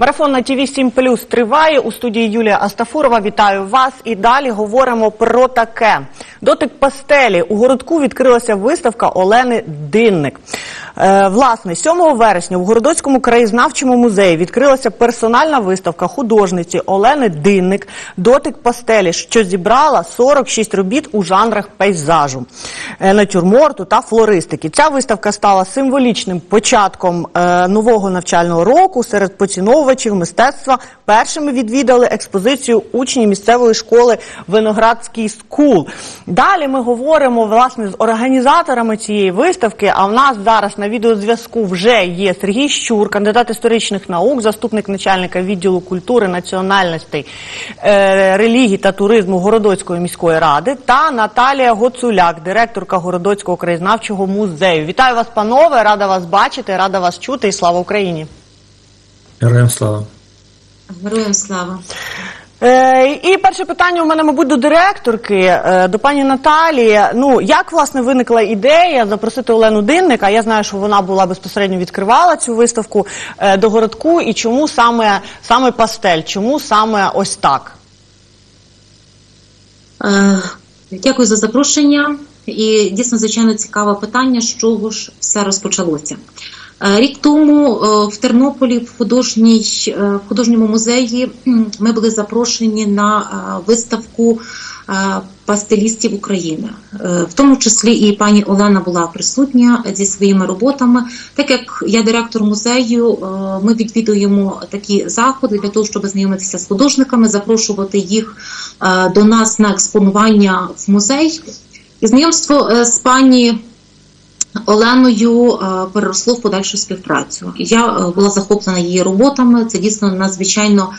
Марафон на ТВ 7 Плюс триває. У студії Юлія Астафурова. Вітаю вас. І далі говоримо про таке. Дотик пастелі. У городку відкрилася виставка Олени Динник. Е, власне, 7 вересня в Городоцькому краєзнавчому музеї відкрилася персональна виставка художниці Олени Динник «Дотик пастелі», що зібрала 46 робіт у жанрах пейзажу, е, натюрморту та флористики. Ця виставка стала символічним початком е, нового навчального року серед поціновувачів мистецтва. Першими відвідали експозицію учні місцевої школи Виноградський скул. Далі ми говоримо власне з організаторами цієї виставки. А в нас зараз на відеозв'язку вже є Сергій Щур, кандидат історичних наук, заступник начальника відділу культури, національностей, е, релігії та туризму Городоцької міської ради та Наталія Гоцуляк, директорка Городоцького краєзнавчого музею. Вітаю вас, панове! Рада вас бачити, рада вас чути і слава Україні! Героям слава. Героям слава. Е, і перше питання у мене, мабуть, до директорки, е, до пані Наталії. Ну, як власне виникла ідея запросити Олену Динник, а я знаю, що вона була безпосередньо відкривала цю виставку е, до городку, і чому саме, саме пастель, чому саме ось так? Дякую за запрошення. І дійсно, звичайно, цікаве питання, з чого ж все розпочалося. Е, Рік тому е, в Тернополі в, художній, е, в художньому музеї ми були запрошені на виставку пастелістів України. В тому числі і пані Олена була присутня зі своїми роботами. Так як я директор музею, ми відвідуємо такі заходи для того, щоб знайомитися з художниками, запрошувати їх до нас на експонування в музей. І знайомство з пані Оленою е, переросло в подальшу співпрацю. Я е, була захоплена її роботами. Це дійсно надзвичайно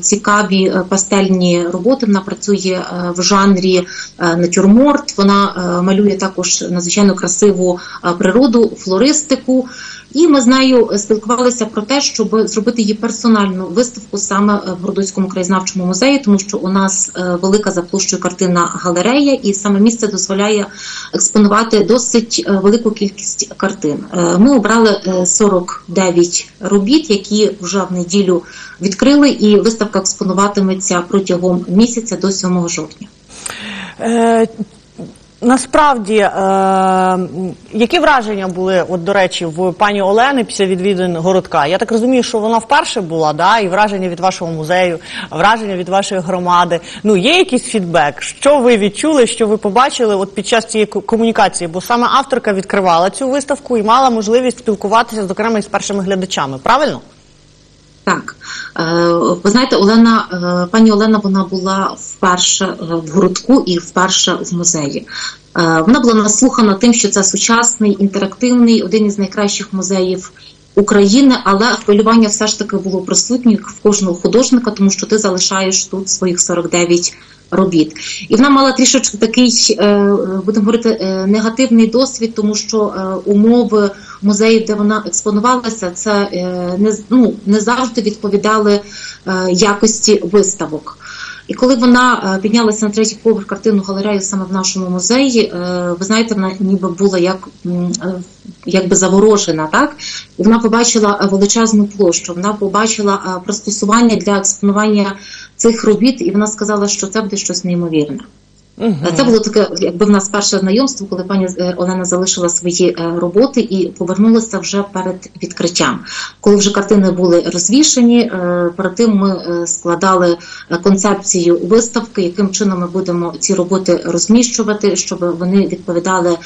цікаві е, пастельні роботи. Вона працює е, в жанрі е, натюрморт. Вона е, малює також надзвичайно красиву е, природу, флористику. І ми з нею спілкувалися про те, щоб зробити її персональну виставку саме е, в Городоцькому краєзнавчому музеї, тому що у нас е, велика за площею картинна галерея, і саме місце дозволяє експонувати досить е, велику кількість картин. Е, Ми обрали е, 49 робіт, які вже в неділю відкрили, і виставка експонуватиметься протягом місяця до 7 жовтня. Е, Насправді, е, які враження були, от до речі, в пані Олени після відвідин городка? Я так розумію, що вона вперше була, да, і враження від вашого музею, враження від вашої громади. Ну, є якийсь фідбек? Що ви відчули, що ви побачили от під час цієї комунікації? Бо саме авторка відкривала цю виставку і мала можливість спілкуватися, зокрема, із першими глядачами. Правильно? Так, Е, ви знаєте, Олена, е, пані Олена, вона була вперше е, в городку і вперше в музеї. Вона була наслухана тим, що це сучасний, інтерактивний, один із найкращих музеїв України, але хвилювання все ж таки було присутнє в кожного художника, тому що ти залишаєш тут своїх 49 робіт. І вона мала трішечки такий, будемо говорити, негативний досвід, тому що умови музеїв, де вона експонувалася, це е, не, ну, не завжди відповідали е, якості виставок. І коли вона е, піднялася на третій поверх картинну галерею саме в нашому музеї, ви знаєте, вона ніби була як якби заворожена, так? І вона побачила величезну площу, вона побачила пристосування для експонування цих робіт, і вона сказала, що це буде щось неймовірне. Е, Це було таке, якби в нас перше знайомство, коли пані е, Олена залишила свої е, роботи і повернулася вже перед відкриттям. Коли вже картини були розвішені, перед тим ми складали концепцію виставки, яким чином ми будемо ці роботи розміщувати, щоб вони відповідали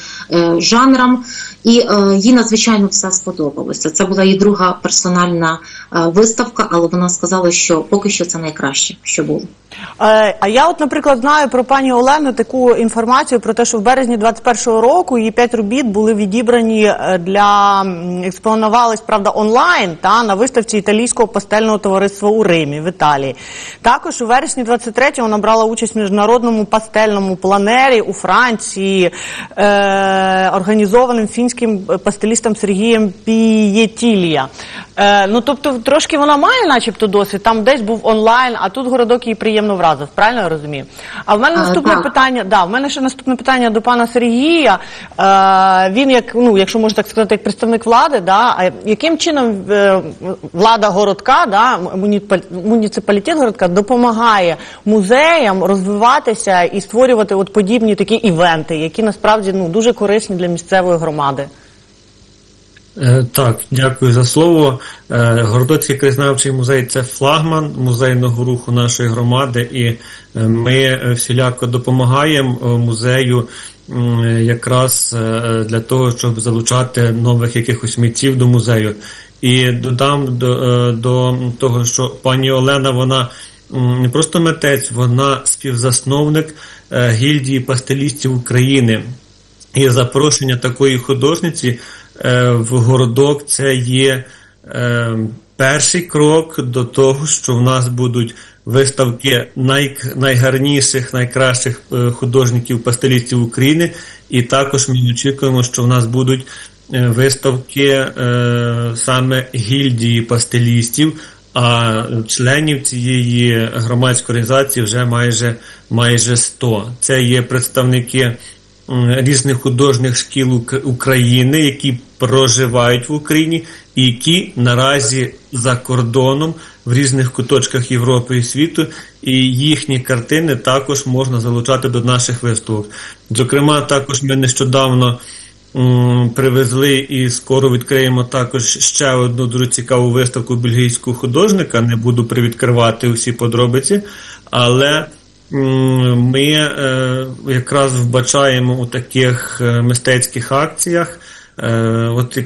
жанрам. І їй надзвичайно все сподобалося. Це була її друга персональна виставка, але вона сказала, що поки що це найкраще, що було. А я, от, наприклад, знаю про пані Олену таку інформацію про те, що в березні 21-го року її п'ять робіт були відібрані е, для експонувались, правда, онлайн та на виставці італійського пастельного товариства у Римі в Італії. Також у вересні 23-го вона брала участь в міжнародному пастельному планері у Франції, е, організованим фінським пастелістом Сергієм Пієтілія. Е, ну тобто, трошки вона має, начебто, досвід. Там десь був онлайн, а тут городок її приємно вразив. Правильно я розумію? А в мене наступне питання. Питання. Да, в мене ще наступне питання до пана Сергія. Е, він, як ну, якщо можна так сказати, як представник влади, да, а яким чином е, влада городка, да, муніципалітет городка допомагає музеям розвиватися і створювати от подібні такі івенти, які насправді ну дуже корисні для місцевої громади? Е, Так, дякую за слово. Е, Городоцький краєзнавчий музей це флагман музейного руху нашої громади, і е, ми всіляко допомагаємо музею якраз для того, щоб залучати нових якихось митців до музею. І додам до, до того, що пані Олена, вона не просто митець, вона співзасновник гільдії пастелістів України. І запрошення такої художниці в городок це є е, перший крок до того, що в нас будуть виставки най, найгарніших, найкращих е, художників пастелістів України. І також ми очікуємо, що в нас будуть е, виставки е, саме гільдії пастелістів. А членів цієї громадської організації вже майже майже 100. Це є представники різних художніх шкіл України, які проживають в Україні, і які наразі за кордоном в різних куточках Європи і світу, і їхні картини також можна залучати до наших виставок. Зокрема, також ми нещодавно привезли і скоро відкриємо також ще одну дуже цікаву виставку бельгійського художника. Не буду привідкривати усі подробиці, але ми е, якраз вбачаємо у таких е, мистецьких акціях е, от,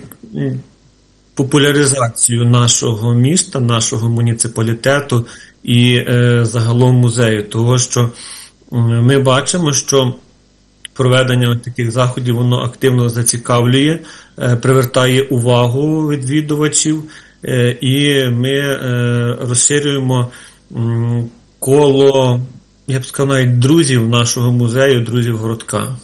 популяризацію нашого міста, нашого муніципалітету і загалом музею, того що ми бачимо, що проведення таких заходів воно активно зацікавлює, привертає увагу відвідувачів, і ми розширюємо коло, я б сказав, навіть друзів нашого музею, друзів городка.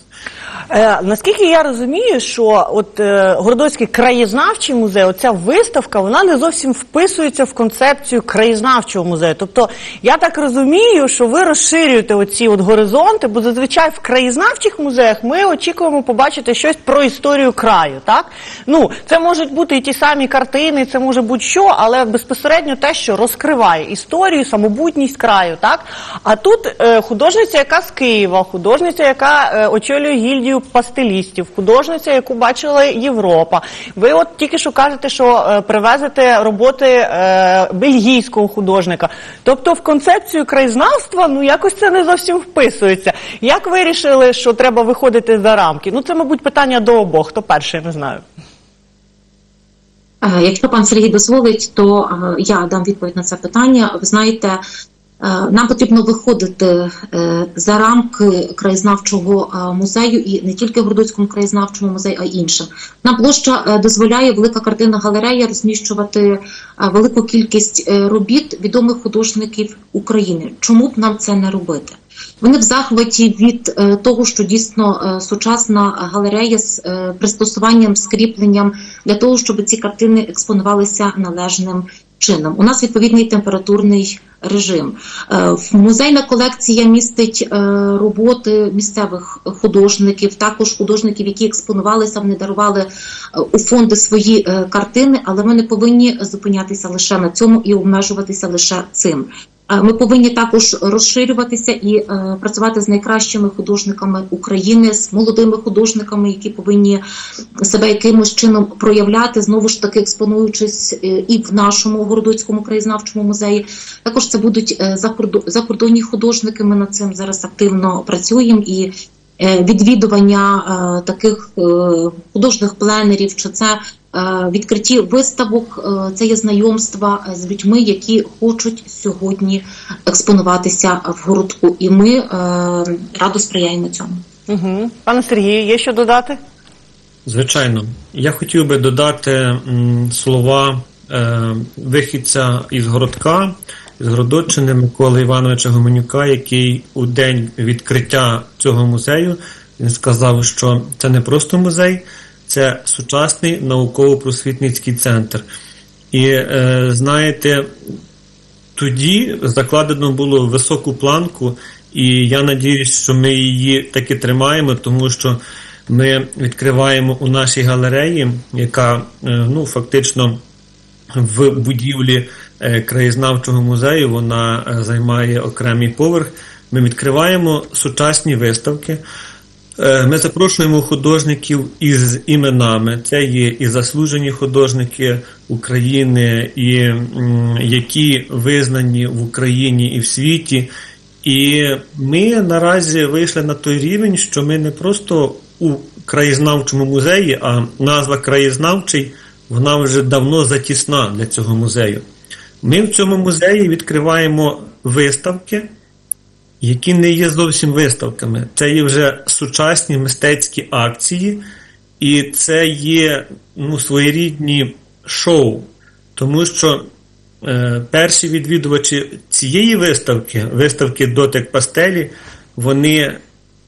Е, наскільки я розумію, що от е, Городоцький краєзнавчий музей, оця виставка, вона не зовсім вписується в концепцію краєзнавчого музею. Тобто, я так розумію, що ви розширюєте оці от горизонти, бо зазвичай в краєзнавчих музеях ми очікуємо побачити щось про історію краю. Так ну це можуть бути і ті самі картини, це може бути що, але безпосередньо те, що розкриває історію, самобутність краю. Так а тут е, художниця, яка з Києва, художниця, яка е, очолює гільдію пастелістів, художниця, яку бачила Європа. Ви от тільки що кажете, що е, привезете роботи е, бельгійського художника. Тобто в концепцію краєзнавства ну якось це не зовсім вписується. Як вирішили, що треба виходити за рамки? Ну це, мабуть, питання до обох. Хто перший, не знаю. Е, Якщо пан Сергій дозволить, то я дам відповідь на це питання. Ви знаєте, нам потрібно виходити е, за рамки краєзнавчого е, музею і не тільки Городоцькому краєзнавчому музею, а й іншим. Нам площа е, дозволяє велика картина галерея розміщувати е, велику кількість е, робіт відомих художників України. Чому б нам це не робити? Вони в захваті від е, того, що дійсно е, сучасна галерея з е, пристосуванням, скріпленням для того, щоб ці картини експонувалися належним чином. У нас відповідний температурний режим. Е, Музейна колекція містить е, роботи місцевих художників, також художників, які експонувалися, вони дарували е, у фонди свої картини, але ми не повинні зупинятися лише на цьому і обмежуватися лише цим. Е, Ми повинні також розширюватися і е, працювати з найкращими художниками України, з молодими художниками, які повинні себе якимось чином проявляти, знову ж таки експонуючись е, і в нашому городоцькому краєзнавчому музеї. Також це будуть закордонні художники. Ми над цим зараз активно працюємо і. Відвідування таких е, художніх пленерів, чи це е, відкриті виставок, е, це є знайомства з людьми, які хочуть сьогодні експонуватися в городку, і ми е, радо сприяємо цьому. Угу. Пане Сергію, є що додати? Звичайно, я хотів би додати слова е, вихідця із городка, з Городоччини Миколи Івановича Гоменюка, який у день відкриття цього музею він сказав, що це не просто музей, це сучасний науково-просвітницький центр. І е, знаєте, тоді закладено було високу планку, І я надіюсь, що ми її таки тримаємо, тому що ми відкриваємо у нашій галереї, яка е, ну, фактично в будівлі е, краєзнавчого музею, вона е, займає окремий поверх. Ми відкриваємо сучасні виставки. Е, Ми запрошуємо художників із іменами. Це є і заслужені художники України, і які визнані в Україні і в світі. І ми наразі вийшли на той рівень, що ми не просто у краєзнавчому музеї, а назва краєзнавчий вона вже давно затісна для цього музею. Ми в цьому музеї відкриваємо виставки, які не є зовсім виставками. Це є вже сучасні мистецькі акції, і це є ну, своєрідні шоу, тому що е, перші відвідувачі цієї виставки, виставки Дотик пастелі, вони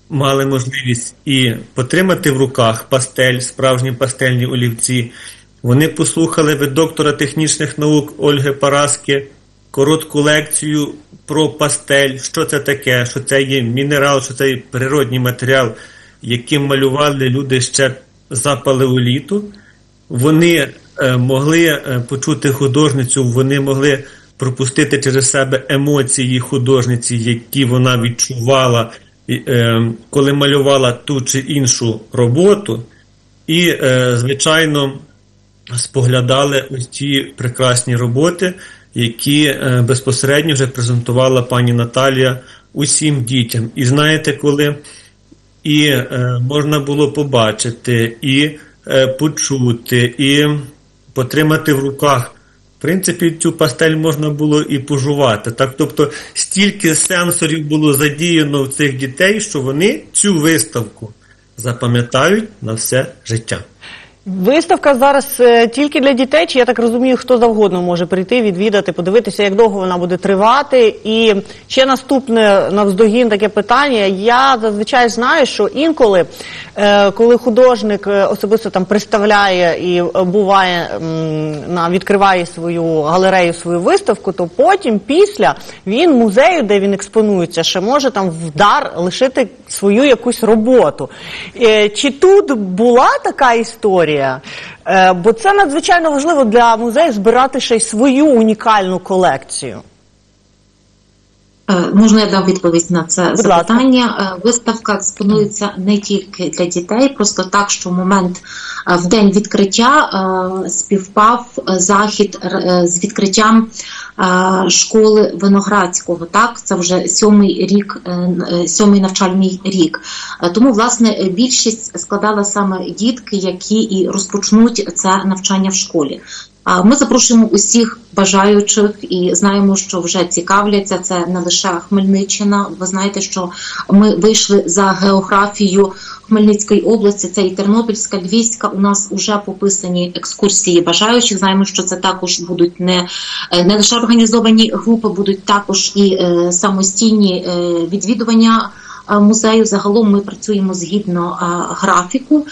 мали можливість і потримати в руках пастель, справжні пастельні олівці. Вони послухали від доктора технічних наук Ольги Параски коротку лекцію про пастель, що це таке, що це є мінерал, що це є природній матеріал, яким малювали люди ще за палеоліту. Вони е, могли е, почути художницю, вони могли пропустити через себе емоції художниці, які вона відчувала, е, коли малювала ту чи іншу роботу. І, звичайно, споглядали ось ті прекрасні роботи, які е, безпосередньо вже презентувала пані Наталія усім дітям. І знаєте, коли і е, можна було побачити, і е, почути, і потримати в руках. В принципі, цю пастель можна було і пожувати. Так, тобто, стільки сенсорів було задіяно в цих дітей, що вони цю виставку запам'ятають на все життя. Виставка зараз е, тільки для дітей, чи я так розумію, хто завгодно може прийти, відвідати, подивитися, як довго вона буде тривати. І ще наступне навздогін таке питання. Я зазвичай знаю, що інколи, е, коли художник е, особисто там представляє і буває відкриває свою галерею, свою виставку, то потім, після він музею, де він експонується, ще може там вдар лишити свою якусь роботу. Чи тут була така історія? Е, Бо це надзвичайно важливо для музею збирати ще й свою унікальну колекцію. Е, Можна я дам відповідь на це Будь запитання? Е, Виставка експонується не тільки для дітей, просто так, що в момент е, в день відкриття співпав захід з відкриттям школи Виноградського. Так, це вже сьомий рік, сьомий навчальний рік. Тому, власне, більшість складала саме дітки, які і розпочнуть це навчання в школі. А Ми запрошуємо усіх бажаючих і знаємо, що вже цікавляться. Це не лише Хмельниччина. Ви знаєте, що ми вийшли за географію Хмельницької області. Це і Тернопільська, Львівська. У нас вже пописані екскурсії бажаючих. Знаємо, що це також будуть не, не лише організовані групи, будуть також і е, самостійні е, відвідування. Музею загалом ми працюємо згідно графіку.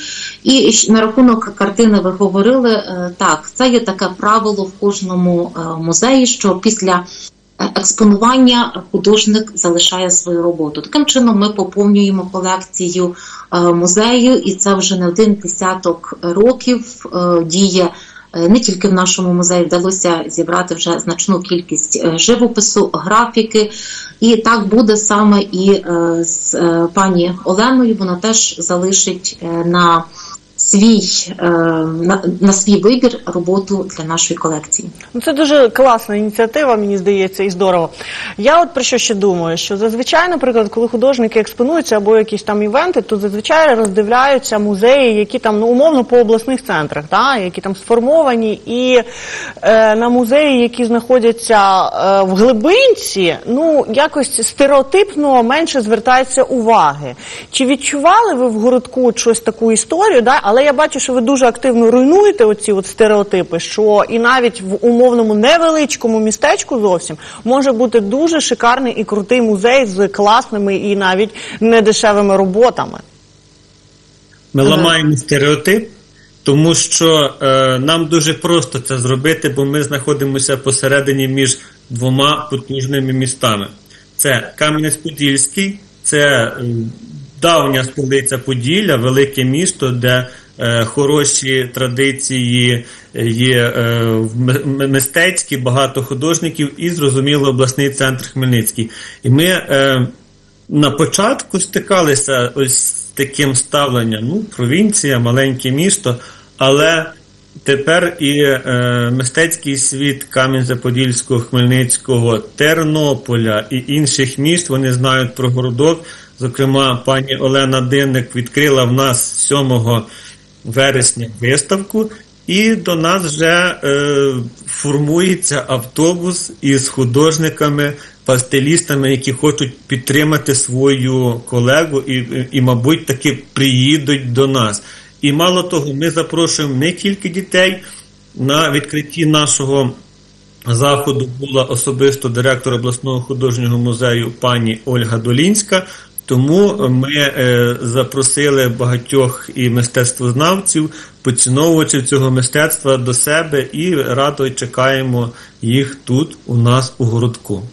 І на рахунок картини ви говорили е, так. Це є таке правило в кожному е, музеї, що після е, експонування художник залишає свою роботу. Таким чином ми поповнюємо колекцію музею, і це вже не один десяток років діє. Е, Не тільки в нашому музеї вдалося зібрати вже значну кількість е, живопису, графіки, і так буде саме і е, з пані Оленою. Вона теж залишить на свій е, на, свій вибір роботу для нашої колекції. Ну, це дуже класна ініціатива, мені здається, і здорово. Я от про що ще думаю, що зазвичай, наприклад, коли художники експонуються або якісь там івенти, то зазвичай роздивляються музеї, які там ну, умовно по обласних центрах, та, які там сформовані, і е, на музеї, які знаходяться е, в глибинці, ну якось стереотипно менше звертається уваги. Чи відчували ви в городку щось таку історію? Да? Але я бачу, що ви дуже активно руйнуєте оці от стереотипи, що і навіть в умовному невеличкому містечку зовсім може бути дуже шикарний і крутий музей з класними і навіть недешевими роботами. Ми ламаємо стереотип, тому що е, нам дуже просто це зробити, бо ми знаходимося посередині між двома потужними містами. Це Кам'янець-Подільський, це давня столиця Поділля, велике місто, де е, хороші традиції є е, мистецькі, багато художників і, зрозуміло, обласний центр Хмельницький. І ми е, на початку стикалися ось з таким ставленням. Ну, провінція, маленьке місто, але тепер і е, мистецький світ Кам'янця-Подільського, Хмельницького, Тернополя і інших міст вони знають про городок. Зокрема, пані Олена Динник відкрила в нас 7 вересня виставку, і до нас вже е, формується автобус із художниками, пастелістами, які хочуть підтримати свою колегу і, і, мабуть, таки приїдуть до нас. І мало того, ми запрошуємо не тільки дітей на відкритті нашого заходу була особисто директор обласного художнього музею пані Ольга Долінська. Тому ми е, запросили багатьох і мистецтвознавців, поціновувачів цього мистецтва до себе і радо чекаємо їх тут у нас у городку.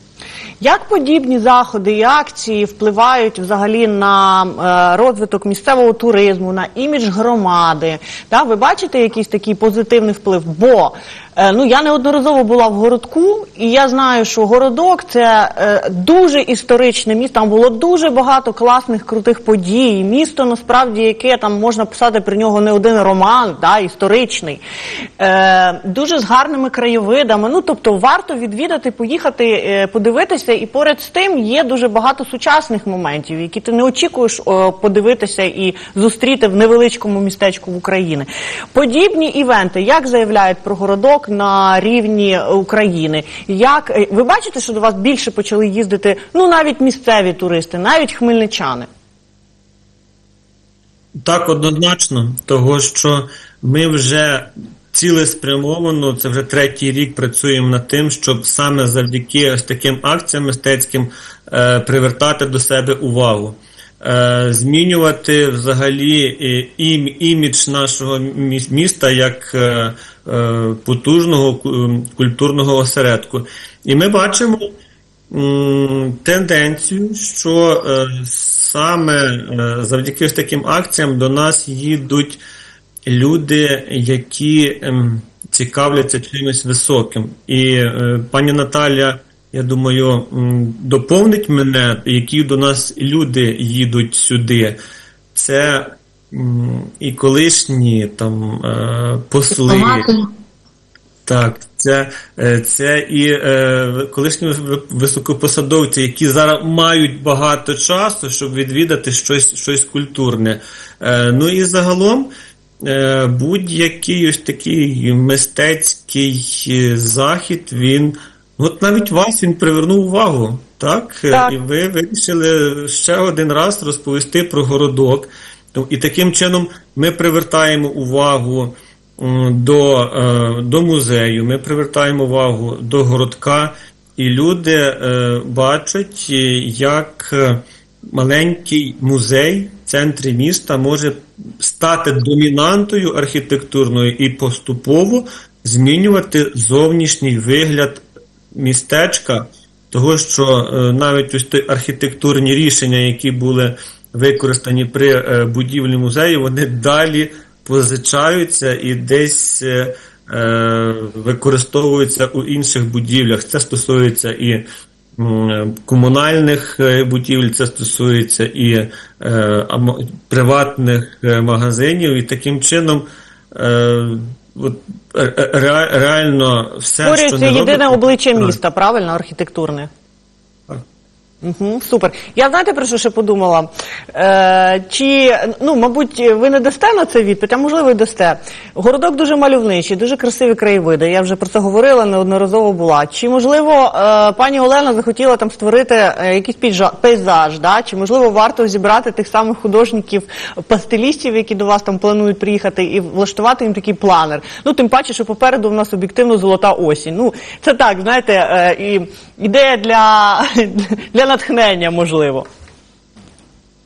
Як подібні заходи і акції впливають взагалі на е, розвиток місцевого туризму, на імідж громади? Да, ви бачите якийсь такий позитивний вплив? Бо ну я неодноразово була в городку, і я знаю, що городок це е, дуже історичне місто. Там було дуже багато класних крутих подій. Місто насправді, яке там можна писати про нього не один роман, да, історичний, е, дуже з гарними краєвидами. Ну тобто варто відвідати, поїхати, е, подивитися, і поряд з тим є дуже багато сучасних моментів, які ти не очікуєш подивитися і зустріти в невеличкому містечку в Україні. Подібні івенти, як заявляють про городок на рівні України, як е, ви бачите, що до вас більше почали їздити ну навіть місцеві туристи, навіть хмельничани. Так, однозначно, того що ми вже цілеспрямовано, це вже третій рік працюємо над тим, щоб саме завдяки ось таким акціям мистецьким е, привертати до себе увагу. Е, змінювати взагалі е, імідж нашого міста як е, потужного культурного осередку. І ми бачимо тенденцію, що саме завдяки ось таким акціям до нас їдуть люди, які ем, цікавляться чимось високим. І пані Наталя, я думаю, доповнить мене, які до нас люди їдуть сюди. Це і колишні там е, посли. Так, це, е, це і е, колишні високопосадовці, які зараз мають багато часу, щоб відвідати щось, щось культурне. Е, ну і загалом е, будь-який ось такий мистецький захід, він. От навіть вас він привернув увагу, так? Так. І ви вирішили ще один раз розповісти про городок. Ну, І таким чином ми привертаємо увагу до, е, до музею, ми привертаємо увагу до городка, і люди е, бачать, е, як маленький музей в центрі міста може стати домінантою архітектурною і поступово змінювати зовнішній вигляд містечка, того що е, навіть ось ті архітектурні рішення, які були використані при е, будівлі музею, вони далі позичаються і десь е, використовуються у інших будівлях. Це стосується і комунальних будівель, це стосується і приватних магазинів, і таким чином. От, ре- ре- реально все, Створюється єдине робить... обличчя міста, правильно, архітектурне. Угу, супер. Я знаєте про що ще подумала? Е, чи, ну, мабуть, ви не дасте на це відповідь, а можливо, і дасте. Городок дуже мальовничий, дуже красиві краєвиди. Я вже про це говорила, неодноразово була. Чи, можливо, е, пані Олена захотіла там створити е, якийсь піджа- пейзаж, да? чи, можливо, варто зібрати тих самих художників, пастелістів, які до вас там планують приїхати, і влаштувати їм такий планер. Ну, тим паче, що попереду в нас об'єктивно золота осінь. Ну, це так, знаєте, е, і ідея для, для натхнення, можливо.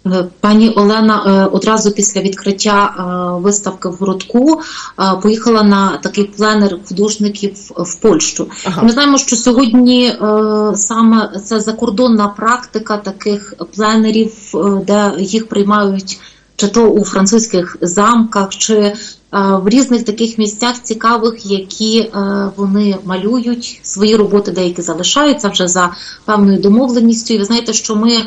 Е, Пані Олена е, одразу після відкриття е, виставки в городку поїхала на такий пленер художників в Польщу. Ага. Ми знаємо, що сьогодні саме це закордонна практика таких пленерів, де їх приймають чи то у французьких замках, чи е, в різних таких місцях цікавих, які е, вони малюють свої роботи, деякі залишаються вже за певною домовленістю. І ви знаєте, що ми.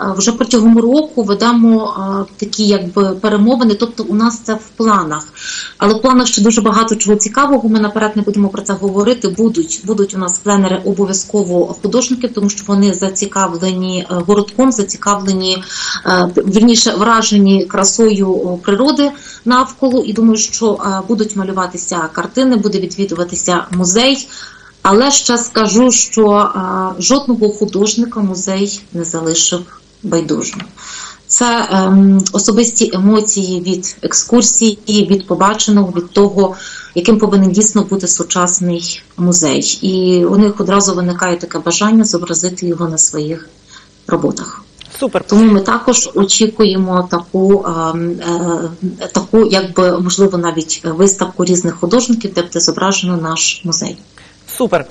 Е, Вже протягом року ведемо е, такі якби перемовини, тобто у нас це в планах. Але в планах ще дуже багато чого цікавого. Ми наперед не будемо про це говорити. Будуть будуть у нас пленери обов'язково художників, тому що вони зацікавлені е, городком, зацікавлені е, вірніше вражені красою природи навколо. І думаю, що е, будуть малюватися картини, буде відвідуватися музей. Але ще скажу, що е, жодного художника музей не залишив байдужим. Це ем, особисті емоції від екскурсії, від побаченого, від того, яким повинен дійсно бути сучасний музей. І у них одразу виникає таке бажання зобразити його на своїх роботах. Супер. Тому ми також очікуємо таку, ем, е, таку, якби можливо, навіть виставку різних художників, де буде зображено наш музей. Супер.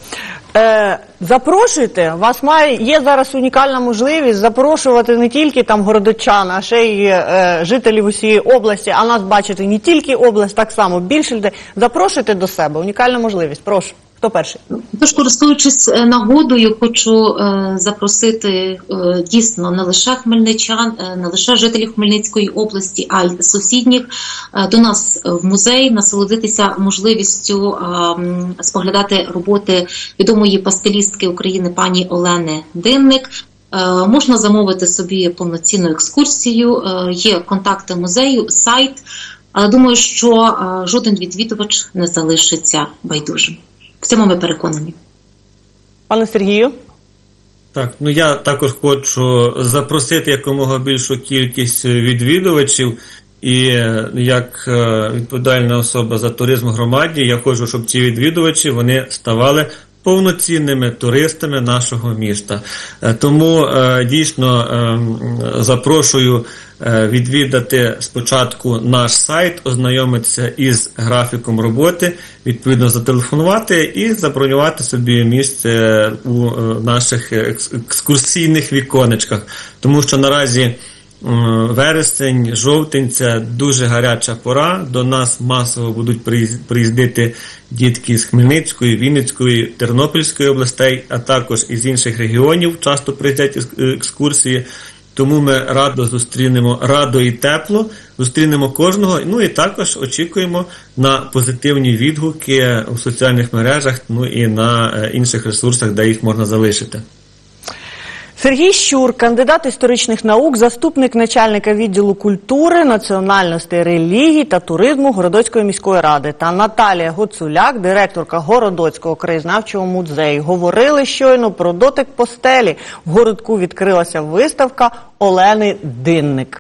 Е, запрошуйте. Вас має є зараз унікальна можливість запрошувати не тільки там городочан, а ще й е, жителів усієї області. А нас бачити не тільки область, так само більше людей. Запрошуйте до себе. Унікальна можливість. Прошу. Хто перший? Тож, користуючись е, нагодою, хочу е, запросити е, дійсно не лише хмельничан, не лише жителів Хмельницької області, а й сусідніх до нас в музей, насолодитися можливістю споглядати роботи відомої пастелістки України пані Олени Динник. Можна замовити собі повноцінну екскурсію. Є контакти музею, сайт. Але думаю, що жоден відвідувач не залишиться байдужим. В цьому ми переконані. Пане Сергію. Так, ну я також хочу запросити якомога більшу кількість відвідувачів. І як е, відповідальна особа за туризм в громаді, я хочу, щоб ці відвідувачі вони ставали повноцінними туристами нашого міста. Е, Тому е, дійсно е, запрошую відвідати спочатку наш сайт, ознайомитися із графіком роботи, відповідно зателефонувати і забронювати собі місце у наших екскурсійних віконечках. Тому що наразі вересень, жовтень це дуже гаряча пора. До нас масово будуть приїздити дітки з Хмельницької, Вінницької, Тернопільської областей, а також із інших регіонів. Часто приїздять екскурсії. Тому ми радо зустрінемо радо і тепло, зустрінемо кожного. Ну і також очікуємо на позитивні відгуки у соціальних мережах, ну і на е, інших ресурсах, де їх можна залишити. Сергій Щур, кандидат історичних наук, заступник начальника відділу культури, національностей, релігій та туризму Городоцької міської ради та Наталія Гуцуляк, директорка Городоцького краєзнавчого музею. Говорили щойно про дотик постелі. В городку відкрилася виставка Олени Динник.